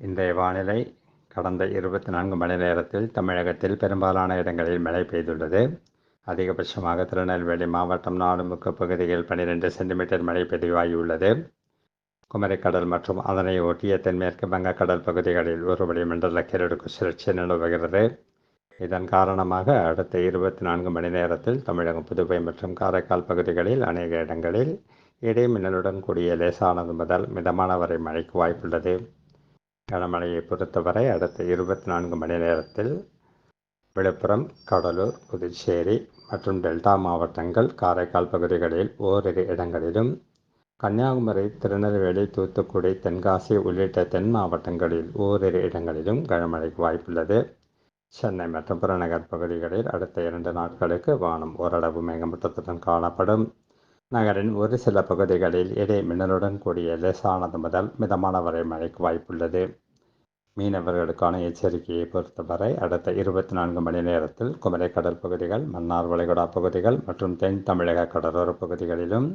இன்றைய வானிலை கடந்த இருபத்தி நான்கு மணி நேரத்தில் தமிழகத்தில் பெரும்பாலான இடங்களில் மழை பெய்துள்ளது. அதிகபட்சமாக திருநெல்வேலி மாவட்டம் நாடுமுக்க பகுதியில் பனிரெண்டு சென்டிமீட்டர் மழை பதிவாகியுள்ளது. குமரிக்கடல் மற்றும் அதனை ஒட்டிய தென்மேற்கு வங்கக்கடல் பகுதிகளில் ஒரு வளிமண்டல கிரடுக்கு சுழற்சி நிலவுகிறது. இதன் காரணமாக அடுத்த இருபத்தி நான்கு மணி நேரத்தில் தமிழகம் புதுவை மற்றும் காரைக்கால் பகுதிகளில் அநேக இடங்களில் இடைமின்னலுடன் கூடிய லேசானது முதல் மிதமான வரை மழைக்கு வாய்ப்புள்ளது. கனமழையை பொறுத்தவரை அடுத்த இருபத்தி நான்கு மணி நேரத்தில் விழுப்புரம் கடலூர் புதுச்சேரி மற்றும் டெல்டா மாவட்டங்கள் காரைக்கால் பகுதிகளில் ஓரிரு இடங்களிலும் கன்னியாகுமரி திருநெல்வேலி தூத்துக்குடி தென்காசி உள்ளிட்ட தென் மாவட்டங்களில் ஓரிரு இடங்களிலும் கனமழைக்கு வாய்ப்புள்ளது. சென்னை மற்றும் புறநகர் பகுதிகளில் அடுத்த இரண்டு நாட்களுக்கு வானம் ஓரளவு மேகமூட்டத்துடன் காணப்படும். நகரின் ஒரு சில பகுதிகளில் இடை மின்னலுடன் கூடிய லேசானது முதல் மிதமான வரை மழைக்கு வாய்ப்புள்ளது. மீனவர்களுக்கான எச்சரிக்கையை பொறுத்தவரை அடுத்த இருபத்தி நான்கு மணி நேரத்தில் குமரி கடல் பகுதிகள் மன்னார் வளைகுடா பகுதிகள் மற்றும் தென் தமிழக கடலோர பகுதிகளிலும்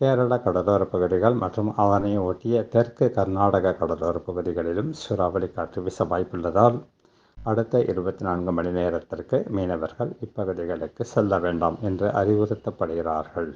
கேரள கடலோர பகுதிகள் மற்றும் அதனை ஒட்டிய தெற்கு கர்நாடக கடலோர பகுதிகளிலும் சூறாவளி காற்று வீச வாய்ப்புள்ளதால் அடுத்த இருபத்தி நான்கு மணி நேரத்திற்கு மீனவர்கள் இப்பகுதிகளுக்கு செல்ல வேண்டாம் என்று அறிவுறுத்தப்படுகிறார்கள்.